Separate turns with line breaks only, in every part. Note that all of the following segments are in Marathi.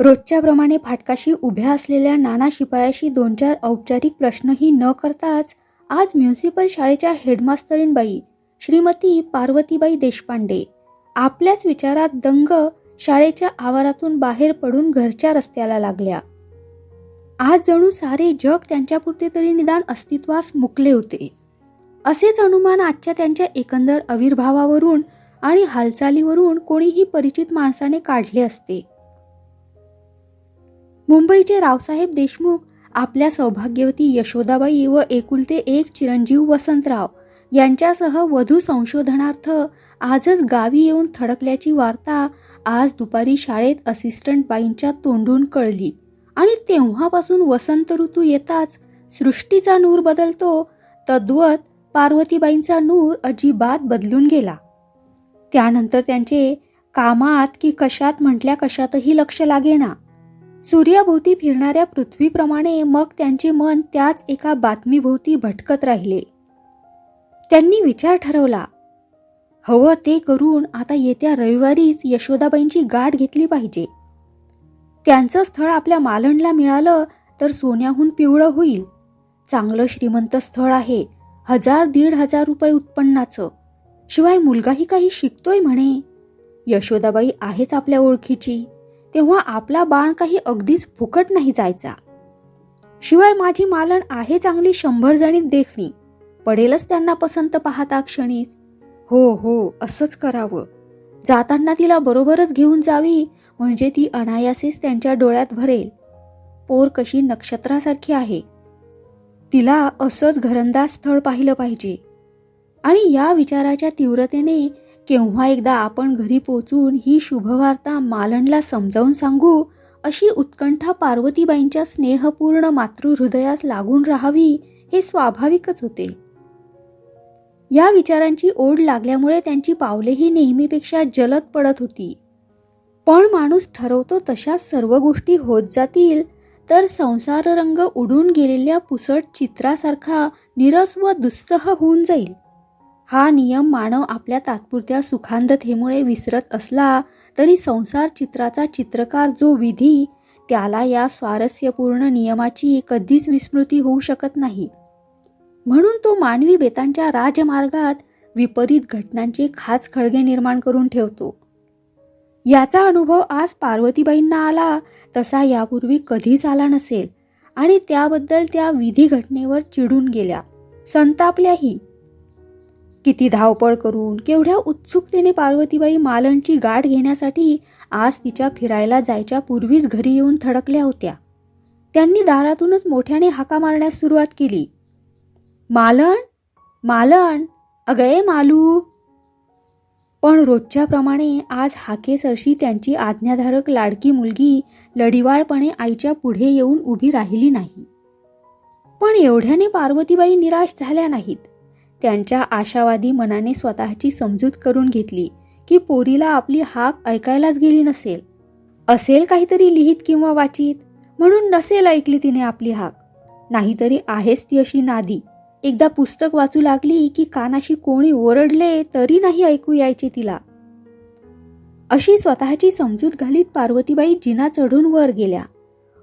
रोजच्याप्रमाणे फाटकाशी उभ्या असलेल्या नाना शिपायाशी दोन चार औपचारिक प्रश्नही न करताच आज म्युन्सिपल शाळेच्या हेडमास्तरीनबाई श्रीमती पार्वतीबाई देशपांडे आपल्याच विचारात दंग शाळेच्या आवारातून बाहेर पडून घरच्या रस्त्याला लागल्या. आज जणू सारे जग त्यांच्यापुरते तरी निदान अस्तित्वास मुकले होते. असेच अनुमान आजच्या त्यांच्या एकंदर आविर्भावावरून आणि हालचालीवरून कोणीही परिचित माणसाने काढले असते. मुंबईचे रावसाहेब देशमुख आपल्या सौभाग्यवती यशोदाबाई व एकुलते एक चिरंजीव वसंतराव यांच्यासह वधू संशोधनार्थ आजच गावी येऊन थडकल्याची वार्ता आज दुपारी शाळेत असिस्टंट बाईंच्या तोंडून कळली. आणि तेव्हापासून वसंत ऋतू येताच सृष्टीचा नूर बदलतो तद्वत पार्वतीबाईंचा नूर अजिबात बदलून गेला. त्यानंतर त्यांचे कामात की कशात म्हटल्या कशातही लक्ष लागेना. सूर्याभोवती फिरणाऱ्या पृथ्वीप्रमाणे मग त्यांचे मन त्याच एका बातमीभोवती भटकत राहिले. त्यांनी विचार ठरवला हवं ते करून आता येत्या रविवारीच यशोदाबाईंची गाठ घेतली पाहिजे. त्यांचं स्थळ आपल्या मालणला मिळालं तर सोन्याहून पिवळं होईल. चांगलं श्रीमंत स्थळ आहे हजार दीड हजार रुपये उत्पन्नाचं. शिवाय मुलगाही काही शिकतोय म्हणे. यशोदाबाई आहेच आपल्या ओळखीची. तेव्हा आपला बाण काही अगदीच फुकट नाही जायचा. शिवाय माझी मालन आहे चांगली शंभर जणीत देखणी. पडेलच त्यांना पसंत पाहता क्षणीच. हो हो असंच करावं. जाताना तिला बरोबरच घेऊन जावी म्हणजे ती अनायासेच त्यांच्या डोळ्यात भरेल. पोर कशी नक्षत्रासारखी आहे. तिला असंच घरंदाज स्थळ पाहिलं पाहिजे. आणि या विचाराच्या तीव्रतेने केव्हा एकदा आपण घरी पोचून ही शुभवार्ता मालणला समजावून सांगू? अशी उत्कंठा पार्वतीबाईंच्या स्नेहपूर्ण मातृहृदयास लागून राहावी हे स्वाभाविकच होते. या विचारांची ओढ लागल्यामुळे त्यांची पावलेही नेहमीपेक्षा जलद पडत होती. पण माणूस ठरवतो तशाच सर्व गोष्टी होत जातील तर संसार रंग उडून गेलेल्या पुसट चित्रासारखा निरस व दुस्सह होऊन जाईल. हा नियम मानव आपल्या तात्पुरत्या सुखांधतेमुळे विसरत असला तरी संसार चित्राचा चित्रकार जो विधी त्याला या स्वारस्यपूर्ण नियमाची कधीच विस्मृती होऊ शकत नाही. म्हणून तो मानवी बेतांच्या राजमार्गात विपरीत घटनांचे खास खळगे निर्माण करून ठेवतो. याचा अनुभव आज पार्वतीबाईंना आला तसा यापूर्वी कधीच आला नसेल आणि त्याबद्दल त्या विधी घटनेवर चिडून गेल्या. संतापल्याही किती धावपळ करून केवढ्या उत्सुकतेने पार्वतीबाई मालनची गाठ घेण्यासाठी आज तिच्या फिरायला जायच्या पूर्वीच घरी येऊन थडकल्या होत्या. त्यांनी दारातूनच मोठ्याने हाका मारण्यास सुरुवात केली. मालन मालन अगये मालू! पण रोजच्याप्रमाणे आज हाकेसरशी त्यांची आज्ञाधारक लाडकी मुलगी लढिवाळपणे आईच्या पुढे येऊन उभी राहिली नाही. पण एवढ्याने पार्वतीबाई निराश झाल्या नाहीत. त्यांच्या आशावादी मनाने स्वतःची समजूत करून घेतली की पोरीला आपली हाक ऐकायलाच गेली नसेल. असेल काहीतरी लिहित किंवा वाचित म्हणून नसेल ऐकली तिने आपली हाक. नाहीतरी आहेच ती अशी नादी. एकदा पुस्तक वाचू लागली की कानाशी कोणी ओरडले तरी नाही ऐकू यायचे तिला. अशी स्वतःची समजूत घालीत पार्वतीबाई जिना चढून वर गेल्या.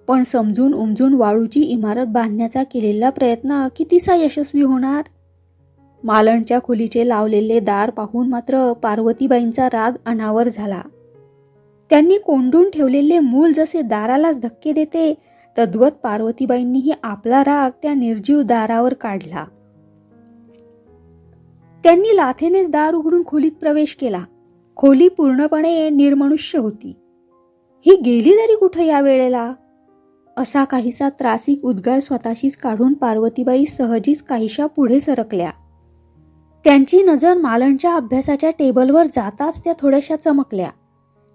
पण समजून उमजून वाळूची इमारत बांधण्याचा केलेला प्रयत्न कितीसा यशस्वी होणार? मालणच्या खोलीचे लावलेले दार पाहून मात्र पार्वतीबाईंचा राग अनावर झाला. त्यांनी कोंडून ठेवलेले मूल जसे दारालाच धक्के देते तद्वत पार्वतीबाईंनीही आपला राग त्या निर्जीव दारावर काढला. त्यांनी लाथेनेच दार उघडून खोलीत प्रवेश केला. खोली पूर्णपणे निर्मनुष्य होती. ही गेली तरी कुठं या वेळेला? असा काहीसा त्रासिक उद्गार स्वतःशीच काढून पार्वतीबाई सहजीच काहीशा पुढे सरकल्या. त्यांची नजर मालणच्या अभ्यासाच्या टेबलवर जाताच त्या थोड्याशा चमकल्या.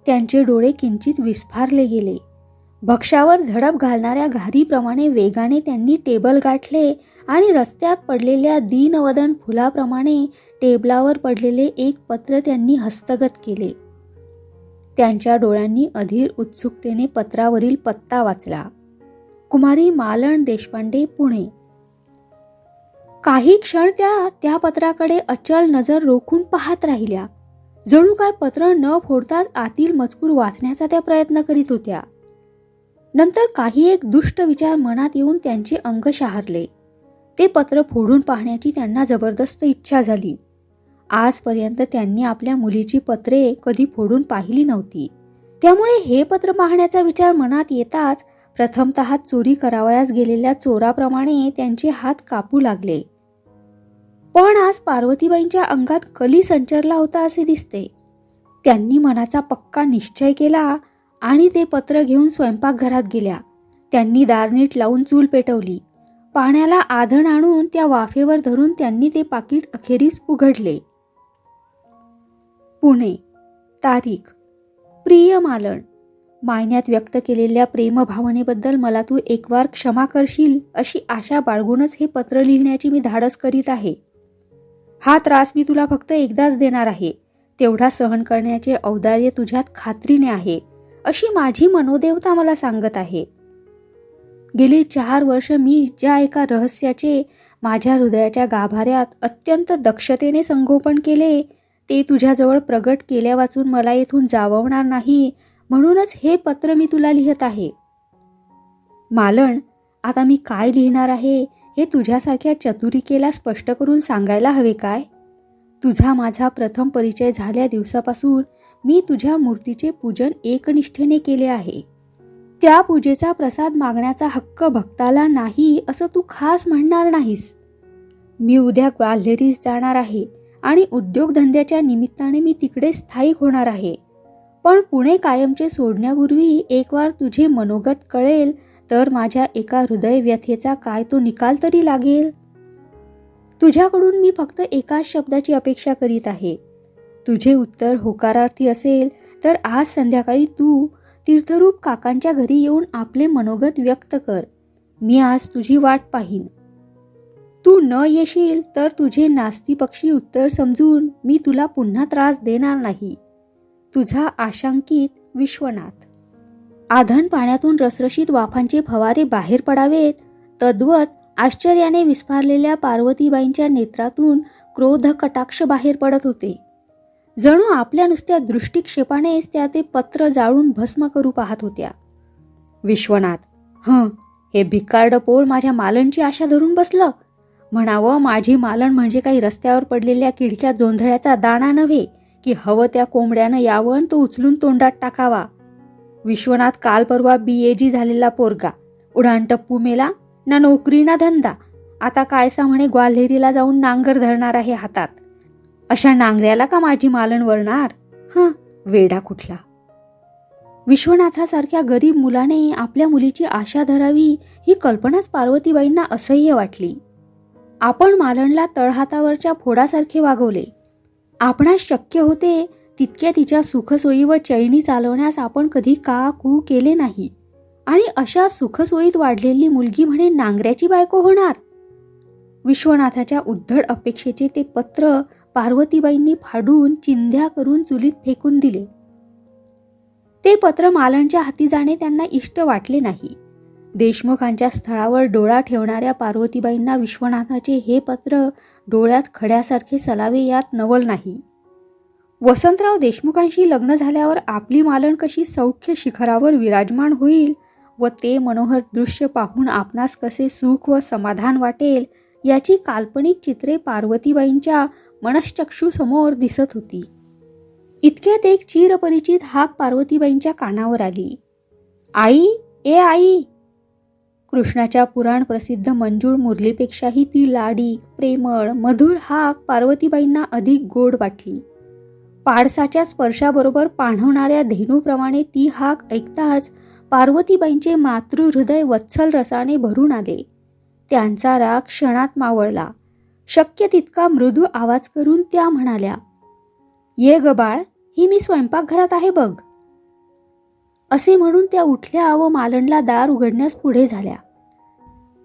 त्यांचे डोळे किंचित विस्फारले गेले. भक्ष्यावर झडप घालणाऱ्या घारीप्रमाणे वेगाने त्यांनी टेबल गाठले आणि रस्त्यात पडलेल्या दीनवदन फुलाप्रमाणे टेबलावर पडलेले एक पत्र त्यांनी हस्तगत केले. त्यांच्या डोळ्यांनी अधीर उत्सुकतेने पत्रावरील पत्ता वाचला. कुमारी मालन देशपांडे पुणे. काही क्षण त्या त्या पत्राकडे अचल नजर रोखून पाहत राहिल्या. जणू काय पत्र न फोडताच आतील मजकूर वाचण्याचा त्या प्रयत्न करीत होत्या. नंतर काही एक दुष्ट विचार मनात येऊन त्यांचे अंग शहारले. ते पत्र फोडून पाहण्याची त्यांना जबरदस्त इच्छा झाली. आजपर्यंत त्यांनी आपल्या मुलीची पत्रे कधी फोडून पाहिली नव्हती. त्यामुळे हे पत्र पाहण्याचा विचार मनात येताच प्रथमतः चोरी करावयास गेलेल्या चोराप्रमाणे त्यांचे हात कापू लागले. पण आज पार्वतीबाईंच्या अंगात कली संचरला होता असे दिसते. त्यांनी मनाचा पक्का निश्चय केला आणि ते पत्र घेऊन स्वयंपाकघरात गेल्या. त्यांनी दारनीट लावून चूल पेटवली. पाण्याला आधण आणून त्या वाफेवर धरून त्यांनी ते पाकिट अखेरीस उघडले. पुणे तारीख प्रिय मालण मायन्यात व्यक्त केलेल्या प्रेमभावनेबद्दल मला तू एकवार क्षमा करशील अशी आशा बाळगूनच हे पत्र लिहिण्याची मी धाडस करीत आहे. हा त्रास मी तुला फक्त एकदाच देणार आहे. तेवढा सहन करण्याचे औदार्य तुझ्यात खात्रीने आहे अशी माझी मनोदेवता मला सांगत आहे. गेली चार वर्ष मी ज्या एका रहस्याचे माझ्या हृदयाच्या गाभाऱ्यात अत्यंत दक्षतेने संगोपन केले ते तुझ्याजवळ प्रगट केल्या वाचून मला येथून जाववणार नाही म्हणूनच हे पत्र मी तुला लिहित आहे. मालण आता मी काय लिहिणार आहे हे तुझ्यासारख्या चतुरिकेला स्पष्ट करून सांगायला हवे काय? तुझा माझा प्रथम परिचय झाल्या दिवसापासून मी तुझ्या मूर्तीचे पूजन एकनिष्ठेने केले आहे. त्या पूजेचा प्रसाद मागण्याचा हक्क भक्ताला नाही असं तू खास म्हणणार नाहीस. मी उद्या ग्वाल्हेरीस जाणार आहे आणि उद्योगधंद्याच्या निमित्ताने मी तिकडे स्थायिक होणार आहे. पण पुणे कायमचे सोडण्यापूर्वी एक वार तुझे मनोगत कळेल तर माझ्या एका हृदय व्यथेचा काय तो निकाल तरी लागेल? तुझ्याकडून मी फक्त एकाच शब्दाची अपेक्षा करीत आहे. तुझे उत्तर होकारार्थी असेल तर आज संध्याकाळी तू तीर्थरूप काकांच्या घरी येऊन आपले मनोगत व्यक्त कर. मी आज तुझी वाट पाहीन. तू न येशील तर तुझे नास्ती पक्षी उत्तर समजून मी तुला पुन्हा त्रास देणार नाही. तुझा आशांकित विश्वनाथ. आधण पाण्यातून रसरशीत वाफांचे फवारे बाहेर पडावेत तद्वत आश्चर्याने विस्फारलेल्या पार्वतीबाईंच्या नेत्रातून क्रोध कटाक्ष बाहेर पडत होते. जणू आपल्या नुसत्या दृष्टिक्षेपानेच त्या ते पत्र जाळून भस्म करू पाहत होत्या. विश्वनाथ हं हे भिकारड पोर माझ्या मालनची आशा धरून बसलं. म्हणावं माझी मालन म्हणजे काही रस्त्यावर पडलेल्या किडक्या जोंधळ्याचा दाणा नव्हे. की हवं त्या कोंबड्यानं यावं तो उचलून तोंडात टाकावा. विश्वनाथ काल परवा बी ए जी झालेला पोरगा. उडाण टप्पू मेला ना नोकरी ना धंदा. आता कायसा म्हणे ग्वाल्हेरीला जाऊन नांगर धरणार आहे हातात. अशा नांगऱ्याला का माझी मालन वरणार हां वेडा कुठला. विश्वनाथासारख्या गरीब मुलाने आपल्या मुलीची आशा धरावी ही कल्पनाच पार्वतीबाईंना असह्य वाटली. आपण मालणला तळहातावरच्या फोडासारखे वागवले. आपणास शक्य होते तितक्या तिच्या सुखसोयी व चैनी चालवण्यास आपण कधी का कू केले नाही. आणि अशा सुखसोयीत वाढलेली मुलगी म्हणे नांगऱ्याची बायको होणार. विश्वनाथाच्या उद्धड अपेक्षेचे ते पत्र पार्वतीबाईंनी फाडून चिंध्या करून चुलीत फेकून दिले. ते पत्र मालणच्या हाती जाणे त्यांना इष्ट वाटले नाही. देशमुखांच्या स्थळावर डोळा ठेवणाऱ्या पार्वतीबाईंना विश्वनाथाचे हे पत्र डोळ्यात खड्यासारखे सलावे यात नवल नाही. वसंतराव देशमुखांशी लग्न झाल्यावर आपली मालन कशी सौख्य शिखरावर विराजमान होईल व ते मनोहर दृश्य पाहून आपणास कसे सुख व समाधान वाटेल याची काल्पनिक चित्रे पार्वतीबाईंच्या मनश्चक्षूसमोर दिसत होती. इतक्यात एक चिरपरिचित हाक पार्वतीबाईंच्या कानावर आली. आई ए आई कृष्णाच्या पुराण प्रसिद्ध मंजूळ मुरलीपेक्षाही ती लाडी प्रेमळ मधुर हाक पार्वतीबाईंना अधिक गोड वाटली. पाडसाच्या स्पर्शाबरोबर पाणवणाऱ्या धेनूप्रमाणे ती हाक ऐकताच पार्वतीबाईंचे मातृहृदय वत्सल रसाने भरून आले. त्यांचा राग क्षणात मावळला. शक्य तितका मृदू आवाज करून त्या म्हणाल्या ये गबाळ ही मी स्वयंपाकघरात आहे बघ. असे म्हणून त्या उठल्या व मालणला दार उघडण्यास पुढे झाल्या.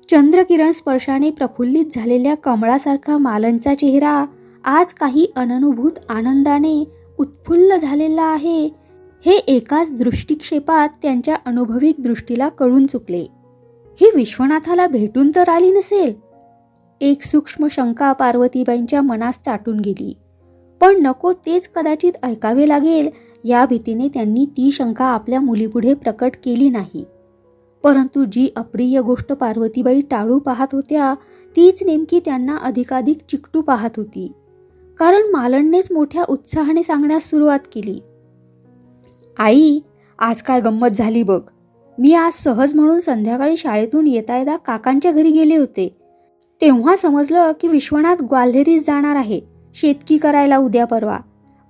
चंद्रकिरण स्पर्शाने प्रफुल्लित झालेल्या कमळासारखा मालनचा चेहरा आज काही अननुभूत आनंदाने उत्फुल्ल झालेला आहे हे एकाच दृष्टिक्षेपात त्यांच्या अनुभविक दृष्टीला कळून चुकले. ही विश्वनाथाला भेटून तर आली नसेल? एक सूक्ष्म शंका पार्वतीबाईंच्या मनास चाटून गेली. पण नको तेच कदाचित ऐकावे लागेल या भीतीने त्यांनी ती शंका आपल्या मुलीपुढे प्रकट केली नाही. परंतु जी अप्रिय गोष्ट पार्वतीबाई टाळू पाहत होत्या तीच नेमकी त्यांना अधिकाधिक चिकटू पाहत होती. कारण मालणनेच मोठ्या उत्साहाने सांगण्यास सुरुवात केली. आई आज काय गंमत झाली बघ. मी आज सहज म्हणून संध्याकाळी शाळेतून येता येता काकांच्या घरी गेले होते. तेव्हा समजलं की विश्वनाथ ग्वाल्हेरीस जाणार आहे. शेतकी करायला उद्या परवा.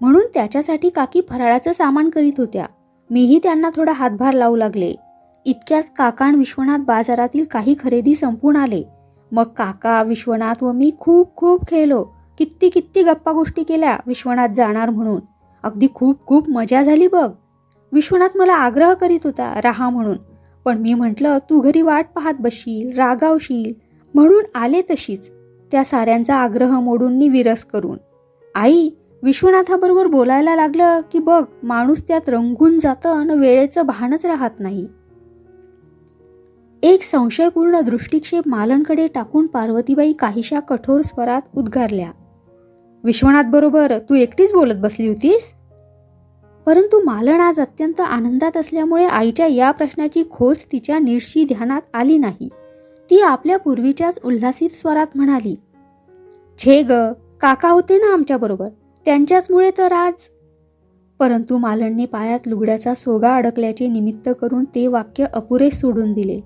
म्हणून त्याच्यासाठी काकी फराळाचं सामान करीत होत्या. मीही त्यांना थोडा हातभार लावू लागले. इतक्यात काकाण विश्वनाथ बाजारातील काही खरेदी संपून आले. मग काका विश्वनाथ व मी खूप खूप खेळलो. किती किती गप्पा गोष्टी केल्या विश्वनाथ जाणार म्हणून. अगदी खूप खूप मजा झाली बघ. विश्वनाथ मला आग्रह करीत होता राहा म्हणून. पण मी म्हटलं तू घरी वाट पाहत बसशील रागावशील. म्हणून आले तशीच. त्या साऱ्यांचा आग्रह मोडून विरस करून. आई विश्वनाथाबरोबर बोलायला लागलं की बघ माणूस त्यात रंगून जातं आणि वेळेचं भानच राहत नाही. एक संशयपूर्ण दृष्टिक्षेप मालनकडे टाकून पार्वतीबाई काहीशा कठोर स्वरात उद्गारल्या. विश्वनाथ बरोबर तू एकटीच बोलत बसली होतीस? परंतु मालन आज अत्यंत आनंदात असल्यामुळे आईच्या या प्रश्नाची खोज तिच्या नीटशी ध्यानात आली नाही. ती आपल्या पूर्वीच्याच उल्हासित स्वरात म्हणाली छे ग काका होते ना आमच्या बरोबर? त्यांच्याचमुळे तर आज. परंतु मालनने पायात लुगड्याचा सोगा अडकल्याचे निमित्त करून ते वाक्य अपुरे सोडून दिले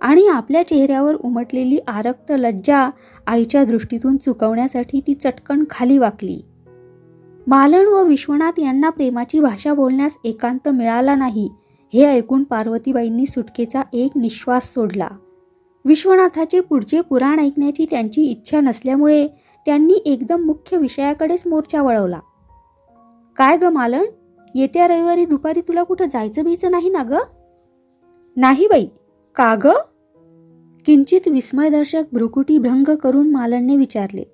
आणि आपल्या चेहऱ्यावर उमटलेली आरक्त लज्जा आईच्या दृष्टीतून चुकवण्यासाठी ती चटकन खाली वाकली. मालन व विश्वनाथ यांना प्रेमाची भाषा बोलण्यास एकांत मिळाला नाही हे ऐकून पार्वतीबाईंनी सुटकेचा एक निश्वास सोडला. विश्वनाथाचे पुढचे पुराण ऐकण्याची त्यांची इच्छा नसल्यामुळे त्यांनी एकदम मुख्य विषयाकडेच मोर्चा वळवला. काय ग मालन येत्या रविवारी दुपारी तुला कुठं जायचं बीचं नाही ना ग? नाही बाई. का ग? किंचित विस्मयदर्शक भ्रुकुटी भ्रंग करून मालनने विचारले.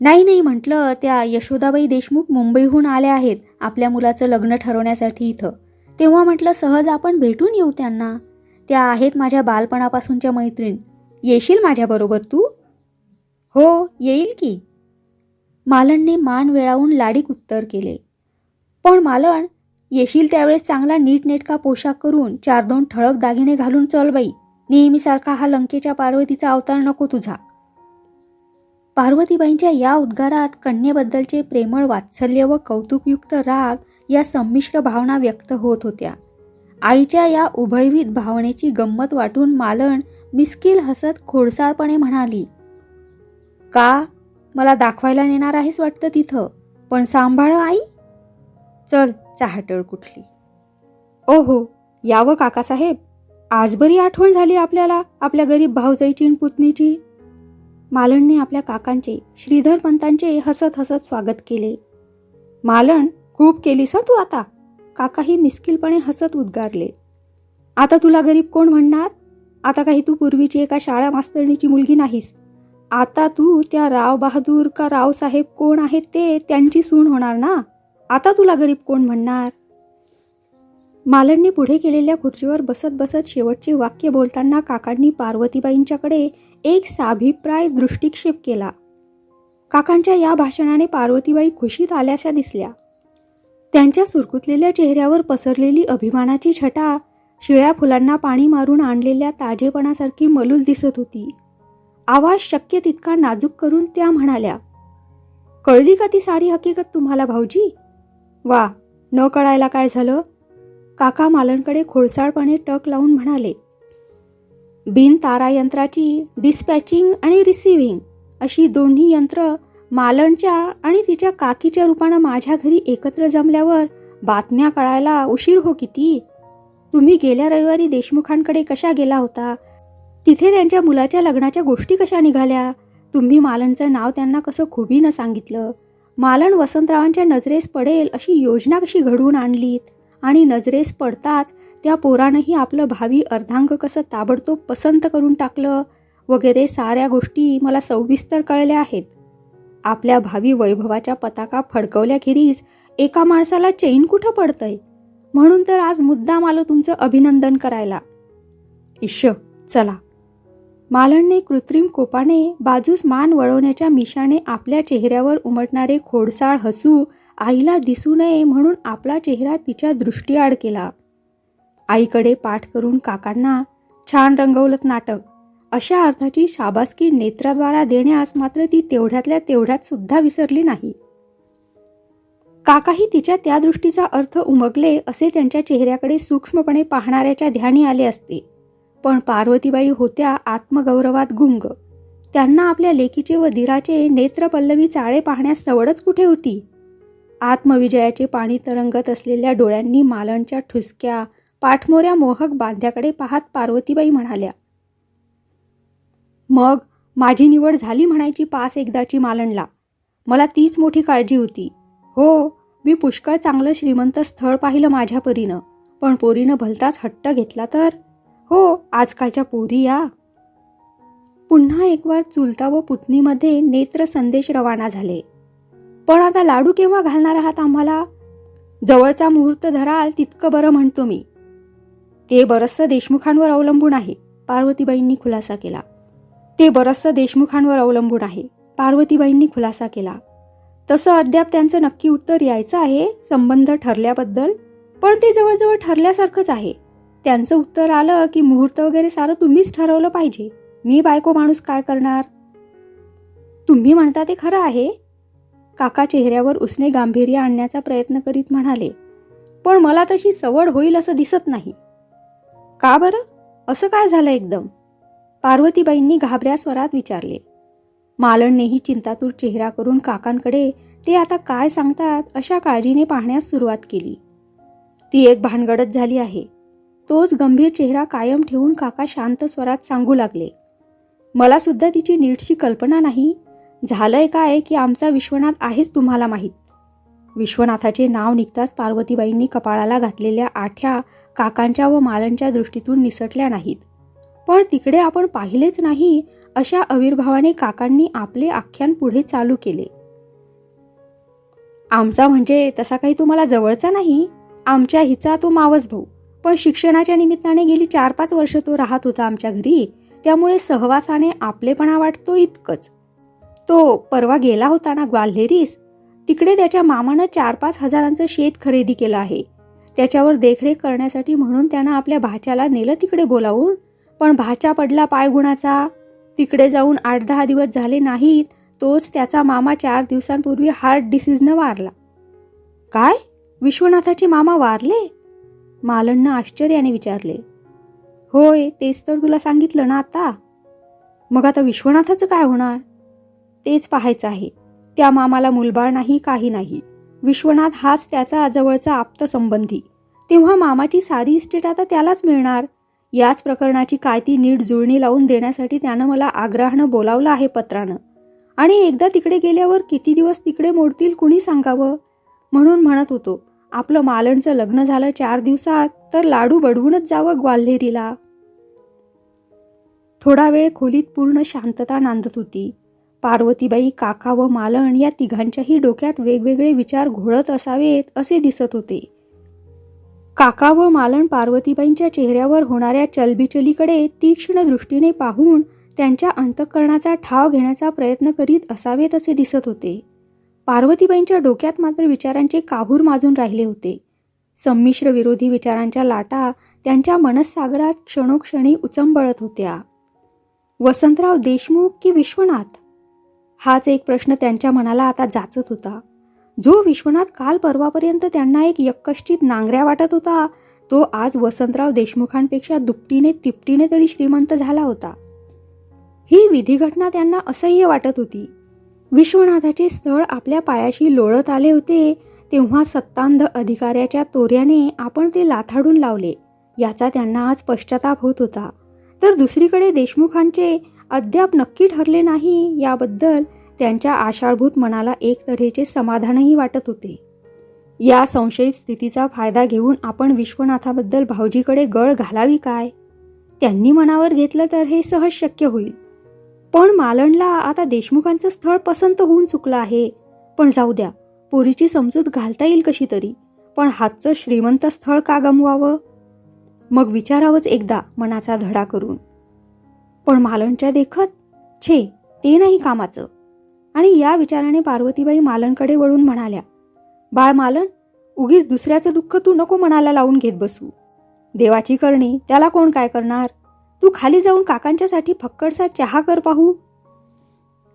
नाही नाही म्हटलं त्या यशोदाबाई देशमुख मुंबईहून आल्या आहेत आपल्या मुलाचं लग्न ठरवण्यासाठी इथं. तेव्हा म्हटलं सहज आपण भेटून येऊ त्यांना. त्या आहेत माझ्या बालपणापासूनच्या मैत्रीण. येशील माझ्याबरोबर तू? हो येईल की? मालनने मान वेळावून लाडीक उत्तर केले. पण मालन येशील त्यावेळेस चांगला नीटनेटका पोशाख करून चार दोन ठळक दागिने घालून चल बाई नेहमीसारखा हा लंकेच्या पार्वतीचा अवतार नको तुझा. पार्वतीबाईंच्या या उद्गारात कन्येबद्दलचे प्रेमळ वात्सल्य व कौतुकयुक्त राग या संमिश्र भावना व्यक्त होत होत्या. आईच्या या उभयविध भावनेची गंमत वाटून मालन मिस्किल हसत खोडसाळपणे म्हणाली का? मला दाखवायला नेणार आहेस वाटतं तिथं पण सांभाळ आई. चल चाहटळ कुठली. ओहो यावं काकासाहेब. आज बरी आठवण झाली आपल्याला आपल्या गरीब भाऊजाईची आणि पुतणीची मालनने आपल्या काकांचे श्रीधर पंतांचे हसत हसत स्वागत केले. मालन खूप केलीस तू आता. काकाही मिस्किलपणे हसत उद्गारले. आता तुला गरीब कोण म्हणणार? आता काही तू पूर्वीची एका शाळा मास्तरणीची मुलगी नाहीस. आता तू त्या राव बहादूर का रावसाहेब कोण आहेत ते त्यांची सून होणार ना? आता तुला गरीब कोण म्हणणार? मालनने पुढे केलेल्या खुर्चीवर बसत बसत शेवटचे वाक्य बोलताना काकांनी पार्वतीबाईंच्याकडे एक साभिप्राय दृष्टिक्षेप केला. काकांच्या या भाषणाने पार्वतीबाई खुशीत आल्याशा दिसल्या. त्यांच्या सुरकुतलेल्या चेहऱ्यावर पसरलेली अभिमानाची छटा शिळ्या फुलांना पाणी मारून आणलेल्या ताजेपणासारखी मलूल दिसत होती. आवाज शक्य तितका नाजूक करून त्या म्हणाल्या कळली का ती सारी हकीकत तुम्हाला भाऊजी? वा न कळायला काय झालं? काका मालनकडे खोडसाळपणे टक लावून म्हणाले बिन तारा यंत्राची डिस्पॅचिंग आणि रिसिव्हिंग अशी दोन्ही यंत्र मालनच्या आणि तिच्या काकीच्या रूपानं माझ्या घरी एकत्र जमल्यावर बातम्या कळायला उशीर हो किती? तुम्ही गेल्या रविवारी देशमुखांकडे कशा गेला होता? तिथे त्यांच्या मुलाच्या लग्नाच्या गोष्टी कशा निघाल्या? तुम्ही मालणचं नाव त्यांना कसं खुबीनं सांगितलं? मालन वसंतरावांच्या नजरेस पडेल अशी योजना कशी घडवून आणलीत? आणि नजरेस पडताच त्या पोरानंही आपलं भावी अर्धांग कसं ताबडतोब पसंत करून टाकलं? वगैरे साऱ्या गोष्टी मला सविस्तर कळल्या आहेत. आपल्या भावी वैभवाच्या पताका फडकवल्याखेरीज एका माणसाला चैन कुठं पडतंय? म्हणून तर आज मुद्दाम आलो तुमचं अभिनंदन करायला. इश्य चला. मालनने कृत्रिम कोपाने बाजूस मान वळवण्याच्या मिशाने आपल्या चेहऱ्यावर उमटणारे खोडसाळ हसू आईला दिसू नये म्हणून आपला चेहरा तिच्या दृष्टीआड केला. आईकडे पाठ करून काकांना छान रंगवलत नाटक. अशा अर्थाची शाबासकी नेत्राद्वारा देण्यास मात्र ती तेवढ्यातल्या तेवढ्यात सुद्धा विसरली नाही. काकाही तिच्या त्या दृष्टीचा अर्थ उमगले असे त्यांच्या चेहऱ्याकडे सूक्ष्मपणे पाहणाऱ्याच्या ध्यानी आले असते. पण पार्वतीबाई होत्या आत्मगौरवात गुंग. त्यांना आपल्या लेकीचे व धीराचे नेत्रपल्लवी चाळे पाहण्यास सवडच कुठे होती? आत्मविजयाचे पाणी तरंगत असलेल्या डोळ्यांनी मालणच्या ठुसक्या पाठमोऱ्या मोहक बांध्याकडे पाहत पार्वतीबाई म्हणाल्या मग माझी निवड झाली म्हणायची पास एकदाची मालणला. मला तीच मोठी काळजी होती. हो मी पुष्कळ चांगलं श्रीमंत स्थळ पाहिलं माझ्या परीनं. पण पोरीनं भलताच हट्ट घेतला तर? हो आजकालच्या पोरी या. पुन्हा एक वार चुलता व पुतणीमध्ये नेत्र संदेश रवाना झाले. पण आता लाडू केव्हा घालणार आहात आम्हाला? जवळचा मुहूर्त धराल तितकं बरं म्हणतो मी. ते बरंचसं देशमुखांवर अवलंबून आहे पार्वतीबाईंनी खुलासा केला. ते बरंचसं देशमुखांवर अवलंबून आहे पार्वतीबाईंनी खुलासा केला. तसं अद्याप त्यांचं नक्की उत्तर यायचं आहे संबंध ठरल्याबद्दल. पण ते जवळजवळ ठरल्यासारखंच आहे. त्यांचं उत्तर आलं की मुहूर्त वगैरे सारं तुम्हीच ठरवलं पाहिजे. मी बायको माणूस काय करणार? तुम्ही म्हणता ते खरं आहे? काका चेहऱ्यावर उसने गांभीर्य आणण्याचा प्रयत्न करीत म्हणाले पण मला तशी सवड होईल असं दिसत नाही. का बरं? असं काय झालं एकदम? पार्वतीबाईंनी घाबऱ्या स्वरात विचारले. मालणनेही चिंतातूर चेहरा करून काकांकडे ते आता काय सांगतात? अशा काळजीने पाहण्यास सुरुवात केली. ती एक भानगडच झाली आहे. तोच गंभीर चेहरा कायम ठेवून काका शांत स्वरात सांगू लागले. मला सुद्धा तिची नीटशी कल्पना नाही. झालंय काय की आमचा विश्वनाथ आहेच तुम्हाला माहीत. विश्वनाथाचे नाव निघताच पार्वतीबाईंनी कपाळाला घातलेल्या आठ्या काकांच्या व मालांच्या दृष्टीतून निसटल्या नाहीत. पण तिकडे आपण पाहिलेच नाही अशा आविर्भावाने काकांनी आपले आख्यान पुढे चालू केले. आमचा म्हणजे तसा काही तुम्हाला जवळचा नाही. आमच्या हिचा तो मावस भाऊ पण शिक्षणाच्या निमित्ताने गेली चार पाच वर्ष तो राहत होता आमच्या घरी. त्यामुळे सहवासाने आपलेपणा वाटतो इतकंच. तो परवा गेला होता ना ग्वाल्हेरीस? तिकडे त्याच्या मामानं चार पाच हजारांचं शेत खरेदी केलं आहे. त्याच्यावर देखरेख करण्यासाठी म्हणून त्यानं आपल्या भाच्याला नेलं तिकडे बोलावून. पण भाच्या पडला पायगुणाचा. तिकडे जाऊन आठ दहा दिवस झाले नाहीत तोच त्याचा मामा चार दिवसांपूर्वी हार्ट डिसीजनं वारला. काय? विश्वनाथाचे मामा वारले? मालणनं आश्चर्याने विचारले होय तेच तर तुला सांगितलं ना आता? मग आता विश्वनाथाचं काय होणार? तेच पाहायचं आहे. त्या मामाला मुलबाळ नाही काही नाही. विश्वनाथ हाच त्याचा जवळचा आप्त संबंधी. तेव्हा मामाची सारी इस्टेट आता त्यालाच मिळणार. याच प्रकरणाची काय ती नीट जुळणी लावून देण्यासाठी त्यानं मला आग्रहानं बोलावलं आहे पत्रानं. आणि एकदा तिकडे गेल्यावर किती दिवस तिकडे मोडतील कुणी सांगावं? म्हणून म्हणत होतो. आपलं मालणचं लग्न झालं चार दिवसात तर लाडू बडवूनच जावं ग्वाल्हेरीला. थोडा वेळ खोलीत पूर्ण शांतता नांदत होती. पार्वतीबाई काका व मालण या तिघांच्याही डोक्यात वेगवेगळे विचार घोळत असावेत असे दिसत होते. काका व मालण पार्वतीबाईंच्या चेहऱ्यावर होणाऱ्या चलबिचलीकडे तीक्ष्ण दृष्टीने पाहून त्यांच्या अंतःकरणाचा ठाव घेण्याचा प्रयत्न करीत असावेत असे दिसत होते. पार्वतीबाईंच्या डोक्यात मात्र विचारांचे काहूर माजून राहिले होते. संमिश्र विरोधी विचारांच्या लाटा त्यांच्या मनस्सागरात क्षणोक्षणी उचंबळत होत्या. वसंतराव देशमुख की विश्वनाथ? हाच एक प्रश्न त्यांच्या मनाला आता जाचत होता. जो विश्वनाथ काल परवापर्यंत त्यांना एक यक्कश्चित नांगऱ्या वाटत होता तो आज वसंतराव देशमुखांपेक्षा दुपटीने तिपटीने तरी श्रीमंत झाला होता. ही विधी घटना त्यांना असह्य वाटत होती. विश्वनाथाचे स्थळ आपल्या पायाशी लोळत आले होते तेव्हा सत्तांध अधिकाऱ्याच्या तोऱ्याने आपण ते लाथाडून लावले याचा त्यांना आज पश्चाताप होत होता. तर दुसरीकडे देशमुखांचे अद्याप नक्की ठरले नाही याबद्दल त्यांच्या आषाढभूत मनाला एक तऱ्हेचे समाधानही वाटत होते. या संशयित स्थितीचा फायदा घेऊन आपण विश्वनाथाबद्दल भाऊजीकडे गळ घालावी काय? त्यांनी मनावर घेतलं तर हे सहज शक्य होईल. पण मालणला आता देशमुखांचं स्थळ पसंत होऊन चुकलं आहे. पण जाऊ द्या पोरीची समजूत घालता येईल कशी तरी. पण हातचं श्रीमंत स्थळ का गमवावं? मग विचारावंच एकदा मनाचा धडा करून. पण मालणच्या देखत छे ते नाही कामाचं. आणि या विचाराने पार्वतीबाई मालणकडे वळून म्हणाल्या बाळ मालन उगीच दुसऱ्याचं दुःख तू नको मनाला लावून घेत बसू. देवाची करणी त्याला कोण काय करणार? तू खाली जाऊन काकांच्यासाठी फक्कडचा चहा कर पाहू.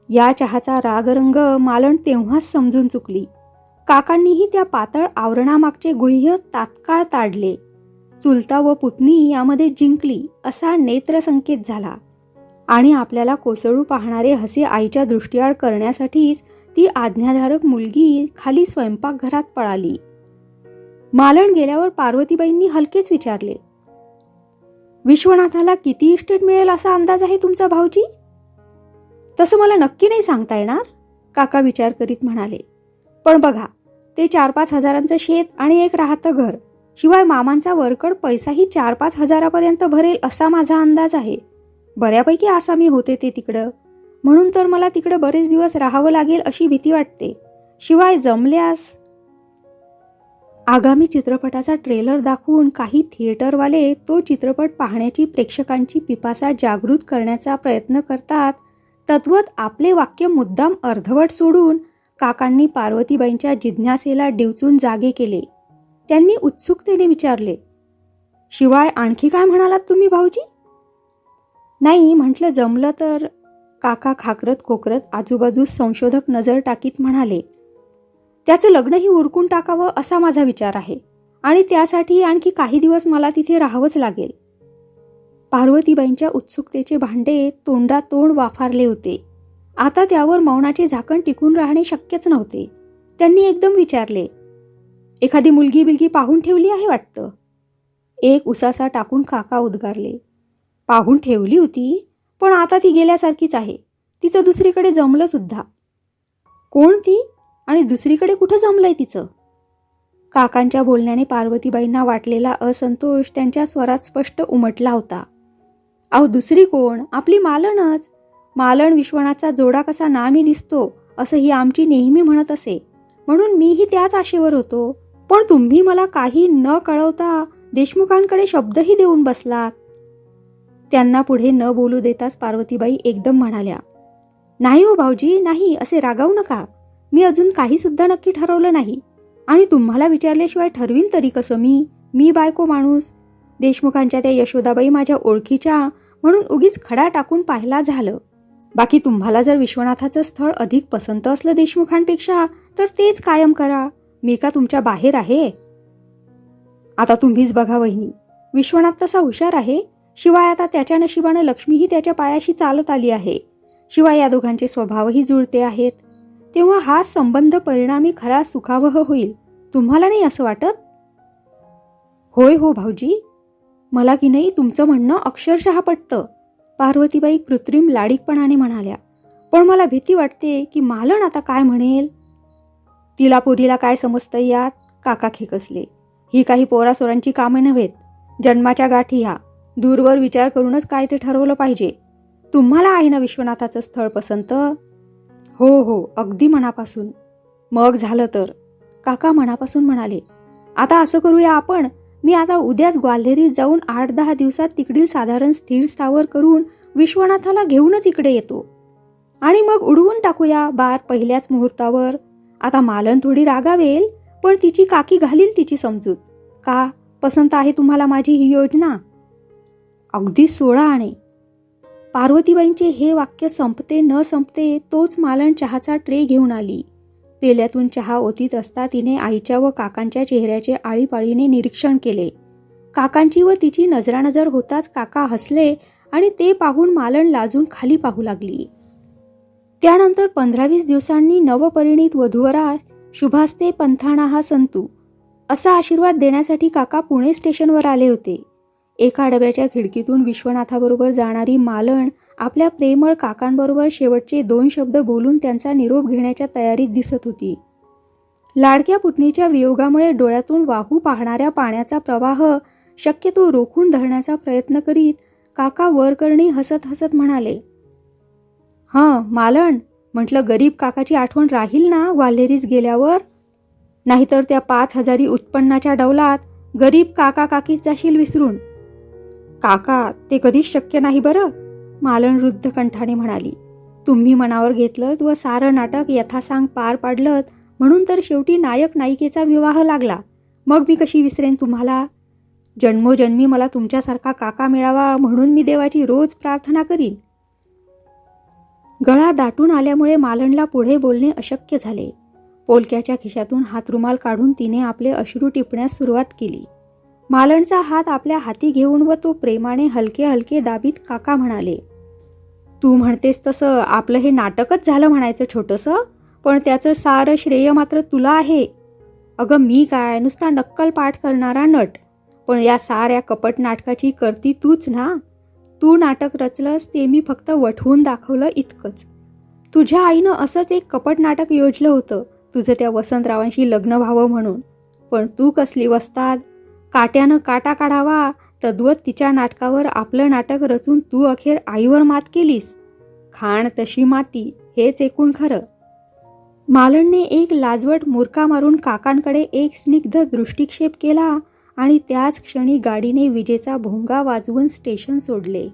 या चहाचा रागरंग मालण तेव्हाच समजून चुकली. काकांनीही त्या पातळ आवरणामागचे गुह्य तात्काळ ताडले. चुलता व पुतणी यामध्ये जिंकली असा नेत्रसंकेत झाला. आणि आपल्याला कोसळू पाहणारे हसे आईच्या दृष्टीआड करण्यासाठीच ती आज्ञाधारक मुलगी खाली स्वयंपाकघरात पळाली. मालण गेल्यावर पार्वतीबाईंनी हलकेच विचारले. विश्वनाथाला किती इस्टेट मिळेल असा अंदाज आहे तुमचा भाऊजी? तसं मला नक्की नाही सांगता येणार काका विचार करीत म्हणाले. पण बघा ते चार पाच हजारांचं शेत आणि एक राहतं घर शिवाय मामांचा वरकड पैसाही चार पाच हजारापर्यंत भरेल असा माझा अंदाज आहे. बऱ्यापैकी आसामी होते ते तिकडं. म्हणून तर मला तिकडं बरेच दिवस राहावं लागेल अशी भीती वाटते. शिवाय जमल्यास आगामी चित्रपटाचा ट्रेलर दाखवून काही थिएटरवाले तो चित्रपट पाहण्याची प्रेक्षकांची पिपासा जागृत करण्याचा प्रयत्न करतात. तद्वत आपले वाक्य मुद्दाम अर्धवट सोडून काकांनी पार्वतीबाईंच्या जिज्ञासेला डिवचून जागे केले. त्यांनी उत्सुकतेने विचारले शिवाय आणखी काय म्हणालात तुम्ही भाऊजी? नाही म्हटलं जमलं तर काका खाकरत खोकरत आजूबाजूस संशोधक नजर टाकीत म्हणाले त्याचं लग्नही उरकून टाकावं असा माझा विचार आहे. आणि त्यासाठी आणखी काही दिवस मला तिथे राहावंच लागेल. पार्वतीबाईंच्या उत्सुकतेचे भांडे तोंडातोंड वाफारले होते. आता त्यावर मौनाचे झाकण टिकून राहणे शक्यच नव्हते. त्यांनी एकदम विचारले एखादी मुलगी बिलगी पाहून ठेवली आहे वाटतं? एक उसासा टाकून काका उद्गारले पाहून ठेवली होती पण आता ती गेल्यासारखीच आहे. तिचं दुसरीकडे जमलं सुद्धा. कोण ती? आणि दुसरीकडे कुठं जमलंय तिचं? काकांच्या बोलण्याने पार्वतीबाईंना वाटलेला असंतोष त्यांच्या स्वरात स्पष्ट उमटला होता. अहो दुसरी कोण? आपली मालणच. मालण विश्वनाथचा जोडा कसा नामी दिसतो असं ही आमची नेहमी म्हणत असे. म्हणून मीही त्याच आशेवर होतो. पण तुम्ही मला काही न कळवता देशमुखांकडे शब्दही देऊन बसलात. त्यांना पुढे न बोलू देताच पार्वतीबाई एकदम म्हणाल्या नाही हो भाऊजी नाही असे रागावू नका. मी अजून काही सुद्धा नक्की ठरवलं नाही. आणि तुम्हाला विचारल्याशिवाय ठरवीन तरी कसं मी? मी बायको माणूस. देशमुखांच्या त्या यशोदाबाई माझ्या ओळखीच्या म्हणून उगीच खडा टाकून पाहायला झालं. बाकी तुम्हाला जर विश्वनाथाचं स्थळ अधिक पसंत असलं देशमुखांपेक्षा तर तेच कायम करा. मी का तुमच्या बाहेर आहे? आता तुम्हीच बघा वहिनी. विश्वनाथ तसा हुशार आहे. शिवाय आता त्याच्या नशिबानं लक्ष्मीही त्याच्या पायाशी चालत आली आहे. शिवाय या दोघांचे स्वभावही जुळते आहेत. तेव्हा हा संबंध परिणामी खरा सुखावह होईल. तुम्हाला नाही असं वाटत? होय हो भाऊजी. मला की नाही तुमचं म्हणणं अक्षरशः पटतं. पार्वतीबाई कृत्रिम लाडीकपणाने म्हणाल्या. पण मला भीती वाटते की मालन आता काय म्हणेल? तिला पोरीला काय समजतं यात? काका खेकसले. ही काही पोरासोरांची कामे नव्हेत. जन्माच्या गाठी ह्या. दूरवर विचार करूनच काय ते ठरवलं पाहिजे. तुम्हाला आहे ना विश्वनाथाचं स्थळ पसंत? हो हो अगदी मनापासून. मग झालं तर? काका मनापासून म्हणाले आता असं करूया आपण. मी आता उद्याच ग्वाल्हेरीत जाऊन आठ दहा दिवसात तिकडील साधारण स्थिर स्थावर करून विश्वनाथाला घेऊनच इकडे येतो. आणि मग उडवून टाकूया बार पहिल्याच मुहूर्तावर. आता मालन थोडी रागावेल पण तिची काकी घालील तिची समजूत. का पसंत आहे तुम्हाला माझी ही योजना? अगदी सोळा आणे. पार्वतीबाईंचे हे वाक्य संपते न संपते तोच मालन चहाचा ट्रे घेऊन आली. पेल्यातून चहा ओतीत असता तिने आईच्या व काकांच्या चेहऱ्याचे आळीपाळीने निरीक्षण केले. काकांची व तिची नजरानजर होताच काका हसले आणि ते पाहून मालन लाजून खाली पाहू लागली. त्यानंतर पंधरावीस दिवसांनी नवपरिणीत वधूवरा शुभास्ते पंथाणा हा संतू. असा आशीर्वाद देण्यासाठी काका पुणे स्टेशनवर आले होते. एका डब्याच्या खिडकीतून विश्वनाथाबरोबर जाणारी मालण आपल्या प्रेमळ काकांबरोबर शेवटचे दोन शब्द बोलून त्यांचा निरोप घेण्याच्या तयारीत दिसत होती. लाडक्या पुतणीच्या वियोगामुळे डोळ्यातून वाहू पाहणाऱ्या पाण्याचा प्रवाह शक्यतो रोखून धरण्याचा प्रयत्न करीत काका वरकरणी हसत हसत म्हणाले हं मालण म्हटलं गरीब काकाची आठवण राहील ना ग्वाल्हेरीस गेल्यावर? नाहीतर त्या पाच हजारी उत्पन्नाच्या डौलात गरीब काका काकीच जाशील विसरून. काका ते कधीच शक्य नाही बरं? मालन रुद्ध कंठाने म्हणाली. तुम्ही मनावर घेतलं व सारं नाटक यथासांग पार पाडलं म्हणून तर शेवटी नायक नायिकेचा विवाह लागला. मग मी कशी विसरेन तुम्हाला? जन्मोजन्मी मला तुमच्यासारखा काका मिळावा म्हणून मी देवाची रोज प्रार्थना करीन. गळा दाटून आल्यामुळे मालणला पुढे बोलणे अशक्य झाले. पोलक्याच्या खिशातून हातरुमाल काढून तिने आपले अश्रू टिपण्यास सुरुवात केली. मालणचा हात आपल्या हाती घेऊन व तो प्रेमाने हलके हलके दाबीत काका म्हणाले तू म्हणतेस तसं आपलं हे नाटकच झालं म्हणायचं छोटंसं पण त्याचं सारं श्रेय मात्र तुला आहे. अगं मी काय नुसता नक्कल पाठ करणारा नट पण या साऱ्या कपट नाटकाची करती तूच ना. तू नाटक रचलंस ते मी फक्त वठवून दाखवलं इतकंच. तुझ्या आईनं असंच एक कपट नाटक योजलं होतं तुझं त्या वसंतरावांशी लग्न व्हावं म्हणून. पण तू कसली वस्ताद काट्यानं काटा काढावा तद्वत तिच्या नाटकावर आपलं नाटक रचून तू अखेर आईवर मात केलीस. खाण तशी माती हेच एकूण खरं. मालणने एक लाजवट मुरका मारून काकांकडे एक स्निग्ध दृष्टिक्षेप केला आणि त्याच क्षणी गाडीने विजेचा भोंगा वाजवून स्टेशन सोडले.